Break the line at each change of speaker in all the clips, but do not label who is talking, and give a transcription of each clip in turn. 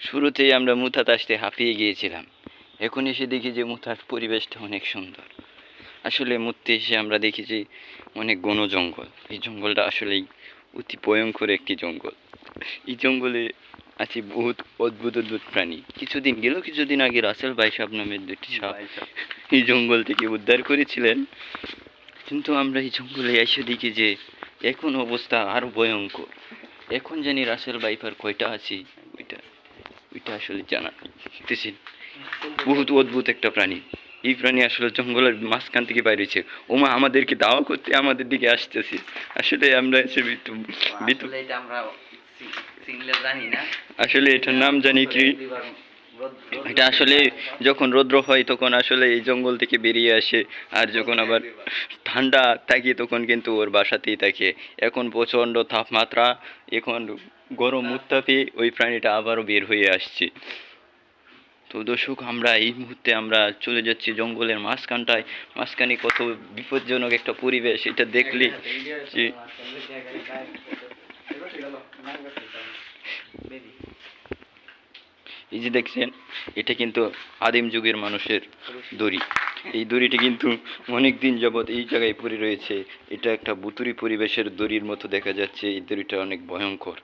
শুরুতেই আমরা মুথাত আসতে হাঁপিয়ে গিয়েছিলাম। এখন এসে দেখি যে মুথার পরিবেশটা অনেক সুন্দর। আসলে মুততে এসে আমরা দেখি যে অনেক ঘন জঙ্গল। এই জঙ্গলটা আসলেই অতি ভয়ঙ্কর একটি জঙ্গল। এই জঙ্গলে আছে বহুত অদ্ভুত অদ্ভুত প্রাণী। কিছুদিন গেল কিছুদিন আগে রাসেল ভাই সাহেব নামের দুটি সাপ এই জঙ্গল থেকে উদ্ধার করেছিলেন। কিন্তু আমরা এই জঙ্গলে এসে দেখি যে এখন অবস্থা আরও ভয়ঙ্কর। এখন জানি রাসেল বাইপার কয়টা আছি? ওইটা ওইটা আসলে জানা নেই বুঝতেছেন বহুত অদ্ভুত একটা প্রাণী। এই প্রাণী আসলে জঙ্গলের মাঝখান থেকে বাইরেছে ওমা আমাদেরকে দাওয়া করতে আমাদের দিকে আসতেছে। আসলে আমরা এসে
এটা
আসলে এটার নাম জানি কি? এটা আসলে যখন রৌদ্র হয় তখন আসলে এই জঙ্গল থেকে বেরিয়ে আসে। আর যখন আবার ঠান্ডা থাকে তখন কিন্তু ওর বাসাতেই থাকে। এখন প্রচণ্ড তাপমাত্রা এখন গরম উত্তাপে ওই প্রাণীটা আবারও বের হয়ে আসছে। তো দর্শক আমরা এই মুহূর্তে আমরা চলে যাচ্ছি জঙ্গলের মাঝখানটায়। মাঝখানে কত বিপজ্জনক একটা পরিবেশ এটা দেখলে যে এই যে দেখছেন, এটা কিন্তু আদিম যুগের মানুষের দড়ি। এই দড়িটি কিন্তু অনেক দিন যাবৎ এই জায়গায় পড়ে রয়েছে। এটা একটা বুতুরি পরিবেশের দড়ির মতো দেখা যাচ্ছে। এই দড়িটা অনেক ভয়ঙ্কর।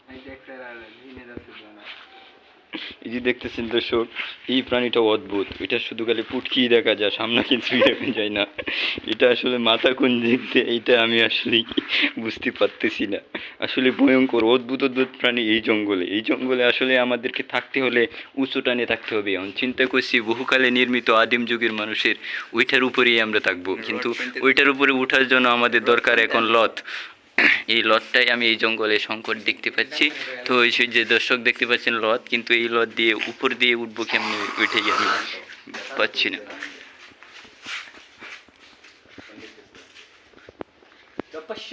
এই যে দেখতেছেন দর্শক এই প্রাণীটা অদ্ভুত। এটা শুধু খালি পুটকি দেখা যায় সামনে কিছুই দেখা যায় না। এটা আসলে মাথা কোন দিক দিয়ে এইটা আমি আসলে বুঝতে পারতেছি না। আসলে ভয়ঙ্কর অদ্ভুত অদ্ভুত প্রাণী এই জঙ্গলে। এই জঙ্গলে আসলে আমাদেরকে থাকতে হলে উঁচু টানে থাকতে হবে। এখন চিন্তা করছি বহুকালে নির্মিত আদিম যুগের মানুষের ওইটার উপরেই আমরা থাকব। কিন্তু ওইটার উপরে উঠার জন্য আমাদের দরকার এখন লত এই লটটাই আমি এই জঙ্গলে সংকট দেখতে পাচ্ছি। তো ওই যে দর্শক দেখতে পাচ্ছেন লত, কিন্তু এই লত দিয়ে উপর দিয়ে উঠবো কেমনি উঠে আমি পাচ্ছি না।
তপস্য